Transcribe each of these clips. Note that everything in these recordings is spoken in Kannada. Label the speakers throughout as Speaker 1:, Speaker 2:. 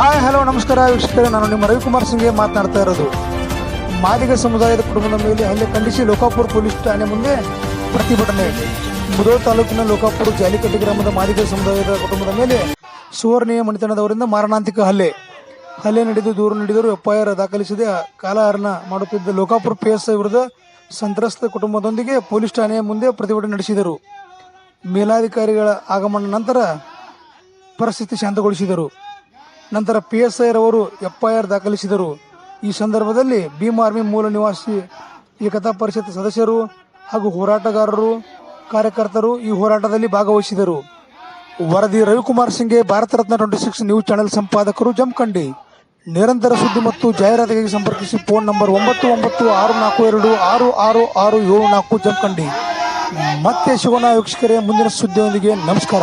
Speaker 1: ಹಾಯ್, ಹಲೋ, ನಮಸ್ಕಾರ. ವೀಕ್ಷಕರೇ, ನಾನು ನಿಮ್ಮ ರವಿಕುಮಾರ್ ಸಿಂಗ್ಗೆ ಮಾತನಾಡ್ತಾ ಇರೋದು? ಮಾದಿಗ ಸಮುದಾಯದ ಕುಟುಂಬದ ಮೇಲೆ ಹಲ್ಲೆ ಖಂಡಿಸಿ ಲೋಕಾಪುರ ಪೊಲೀಸ್ ಠಾಣೆ ಮುಂದೆ ಪ್ರತಿಭಟನೆ. ಮುದೋ ತಾಲೂಕಿನ ಲೋಕಾಪುರ ಜಾಲಿಕಟ್ಟಿ ಗ್ರಾಮದ ಮಾದಿಗ ಸಮುದಾಯದ ಕುಟುಂಬದ ಮೇಲೆ ಸುವರ್ಣೀಯ ಮಣಿತನದವರಿಂದ ಮಾರಣಾಂತಿಕ ಹಲ್ಲೆ. ಹಲ್ಲೆ ನಡೆದು ದೂರು ನೀಡಿದರು ಎಫ್ಐಆರ್ ದಾಖಲಿಸದೆ ಕಾಲಹರಣ ಮಾಡುತ್ತಿದ್ದ ಲೋಕಾಪುರ ಪಿಎಸ್ಐ ವಿರುದ್ಧ ಸಂತ್ರಸ್ತ ಕುಟುಂಬದೊಂದಿಗೆ ಪೊಲೀಸ್ ಠಾಣೆಯ ಮುಂದೆ ಪ್ರತಿಭಟನೆ ನಡೆಸಿದರು. ಮೇಲಾಧಿಕಾರಿಗಳ ಆಗಮನ ನಂತರ ಪರಿಸ್ಥಿತಿ ಶಾಂತಗೊಳಿಸಿದರು. ನಂತರ ಪಿ ಎಸ್ ಐರವರು ಎಫ್ಐಆರ್ ದಾಖಲಿಸಿದರು. ಈ ಸಂದರ್ಭದಲ್ಲಿ ಭೀಮ್ ಆರ್ಮಿ ಮೂಲ ನಿವಾಸಿ ಏಕತಾ ಪರಿಷತ್ ಸದಸ್ಯರು ಹಾಗೂ ಹೋರಾಟಗಾರರು, ಕಾರ್ಯಕರ್ತರು ಈ ಹೋರಾಟದಲ್ಲಿ ಭಾಗವಹಿಸಿದರು. ವರದಿ Ravikumar Singh Bharat Ratna twenty six news channel ಸಂಪಾದಕರು Jamkhandi. ನಿರಂತರ ಸುದ್ದಿ ಮತ್ತು ಜಾಹೀರಾತಿಗಾಗಿ ಸಂಪರ್ಕಿಸಿ ಫೋನ್ ನಂಬರ್ ಒಂಬತ್ತು ಒಂಬತ್ತು ಆರು ನಾಲ್ಕು ಎರಡು ಆರು ಆರು ಆರು ಏಳು ನಾಲ್ಕು ಜಮಖಂಡಿ. ಮತ್ತೆ ಶಿವನ ವೀಕ್ಷಕರೇ, ಮುಂದಿನ ಸುದ್ದಿಯೊಂದಿಗೆ ನಮಸ್ಕಾರ.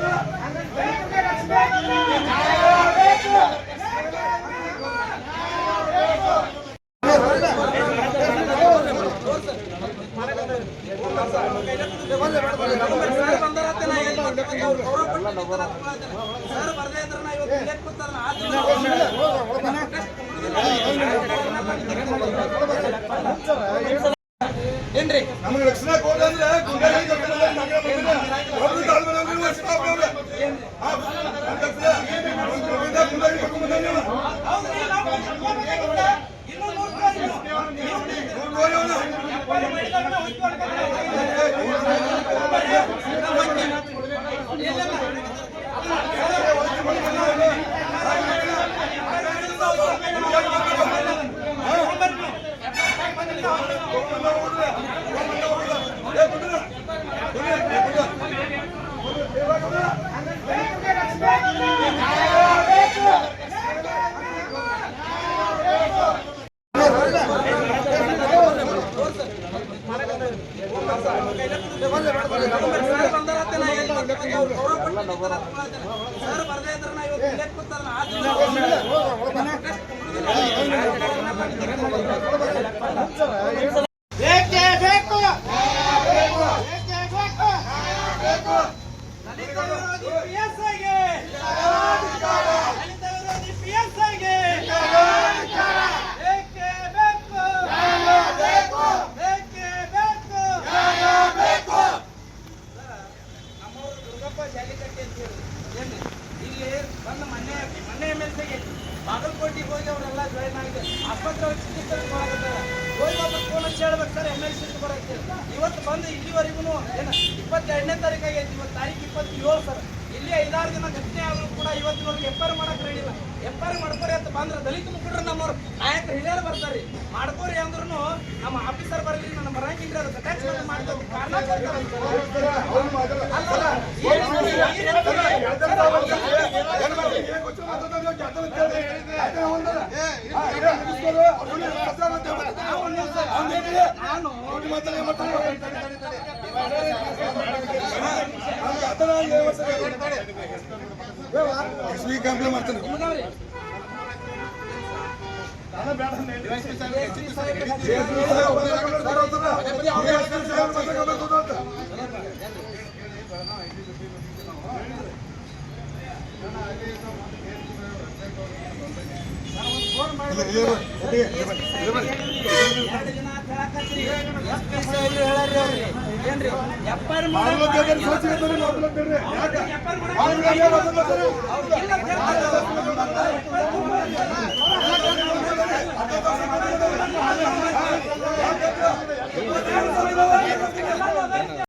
Speaker 2: ಗುಂಡಾಗಿ ಕರ್ಕೊಂಡು ಹೋಗಿ ಮಗಳ ಮಗನ ಒಬ್ರು ಕಾಲ್ ಮೇಲೆ ಒಬ್ರು ವರ್ಷ ಅವ್ರೆ. ಆ, ಅಂತ ಅಂದ್ರೆ ಒಬ್ರಿಂದ ಗುಂಡಾಗಿ ಕರ್ಕೊಂಡು ಬಂದಾನೆ ಇವ.
Speaker 3: ಹೌದ್ರಿ ನಾವು ಕರ್ಕೊಂಡ್ಬರ್ಬೇಕಿತ್ತ? ಇನ್ನೂ ನೂರು ರೂಪಾಯಿ ಇನ್ನು.
Speaker 2: ಅವ್ನು ನೋಡಿ ಅವ್ನು.
Speaker 3: ಎಪ್ಪತ್ತು ಮಾಡಿದವ್ರನ್ನ ಹೊಯ್ಕೊಳ್ತಾರೆ. ಸರ್ ಬಂದಾರತ್ತೆ ನಾ ಎಲ್ಲಿ ಬರ್ಬೇಕಂತ ಅವ್ರು ಗೌರವ ಕೊಟ್ಟಿರ್ತಾರ ಅಂತ ಮಾಡ್ತಾರೆ. ಸರ್ ಬರ್ದೇ ಇದ್ರೆ ಇವತ್ತು ಇಲ್ಲೇ ಕೂತಾರಲ್ಲ, ಆದ್ರೂ ಏನ್ರಿ
Speaker 2: ನಮಗೆ ರಕ್ಷಣಾ ಕೋಡ್ ಅಂದ್ರೆ ಗುಂಡಾಗಿ ಕರ್ಕೊಂಡು ಹೋಗಿ ಮಗಳ ಮಗನ ಒಬ್ರು ಕಾಲ್ ಮೇಲೆ ಒಬ್ರು ವರ್ಷ ಅವ್ರೆ. ಆ, ಅಂತ ಅಂದ್ರೆ ಒಬ್ರಿಂದ ಗುಂಡಾಗಿ ಕರ್ಕೊಂಡು ಬಂದಾನೆ ಇವ.
Speaker 3: ಹೌದ್ರಿ ನಾವು ಕರ್ಕೊಂಡ್ಬರ್ಬೇಕಿತ್ತ? ಇನ್ನೂ ನೂರು ರೂಪಾಯಿ ಇನ್ನು.
Speaker 2: ಅವ್ನು ನೋಡಿ ಅವ್ನು.
Speaker 3: ಎಪ್ಪತ್ತು ಮಾಡಿದವ್ರನ್ನ ಹೊಯ್ಕೊಳ್ತಾರೆ. ಸರ್ ಬಂದಾರತ್ತೆ ನಾ ಎಲ್ಲಿ ಬರ್ಬೇಕಂತ ಅವ್ರು ಗೌರವ ಕೊಟ್ಟಿರ್ತಾರ ಅಂತ ಮಾಡ್ತಾರೆ. ಸರ್ ಬರ್ದೇ ಇದ್ರೆ ನಾ ಇವತ್ತು ಇಲ್ಲೇ ಕೂತಾರಲ್ಲ, ಆದ್ರೂ ಬೇಕೇ ಬೇಕು ಬೇಕೇ ಬೇಕು ದಲಿತ ವಿರೋಧಿ PSI ಗೆ ದಲಿತ ವಿರೋಧಿ PSI ಗೆ ಬೇಕೇ ಬೇಕು ಬೇಕೇ ಬೇಕು ನಮ್ಮವರು ದುರ್ಗಪ್ಪ ಜಾಲಿಕಟ್ಟಿ ಅಂತ ಹೇಳಿ ಏನ್ರಿ ಇಲ್ಲಿ ಬಂದು ¡Suscríbete al canal! ಬಾಗಲಕೋಟೆಗೆ ಹೋಗಿ ಅವರೆಲ್ಲ ಜಾಯಿನ್ ಆಗಿದೆ ಆಸ್ಪತ್ರೆ ಚಿಕಿತ್ಸೆ ಹೋಗಿ ಒಬ್ಬರು ಫೋನ್ ಹಚ್ಚಿ ಹೇಳ್ಬೇಕು ಸರ್ ಎಂ ಎಲ್ ಸಿ ಇವತ್ತು ಬಂದು ಇಲ್ಲಿವರೆಗೂ ಏನು ಇಪ್ಪತ್ತೆರಡನೇ ತಾರೀಕು ಆಗೈತಿ ಇವತ್ತು ತಾರೀಕು ಇಪ್ಪತ್ತೇಳು ಸರ್ ಇಲ್ಲಿ ಐದಾರು ದಿನ ಘಟನೆ ಆದರೂ ಕೂಡ ಇವತ್ತಿನವರೆಗೆ ಎಫ್ಐಆರ್ ಮಾಡಕ್ ರೆಡಿ ಇಲ್ಲ ಐ ಮಾಡ್ಕೋರಿ ಅಂತ ಬಂದ್ರೆ ದಲಿತ ಮುಖಂಡರು ನಮ್ಮವ್ರು ನಾಯಕರು ಹಿರಿಯರು ಬರ್ತಾರೆ ಮಾಡ್ಕೋರಿ ಅಂದ್ರೂ ನಮ್ಮ ಆಫೀಸರ್ ಬರಲಿ ನನ್ನ ಬರಂಗಿಲ್ಲ ಅದಕ್ಕೆ ಟ್ಯಾಕ್ಸ್ ಮಾಡ್ತಾರೆ ಕಾರಣ ಅಲ್ಲಲ್ಲ, ಏನ್ ಈ ರೀತಿ- ನಾನು
Speaker 2: ಕಂಪ್ಲೇಂಟ್ ಮಾಡ್ತಾನೆ
Speaker 3: ಫೋನ್ ಎರಡು ಏನ್ರಿ?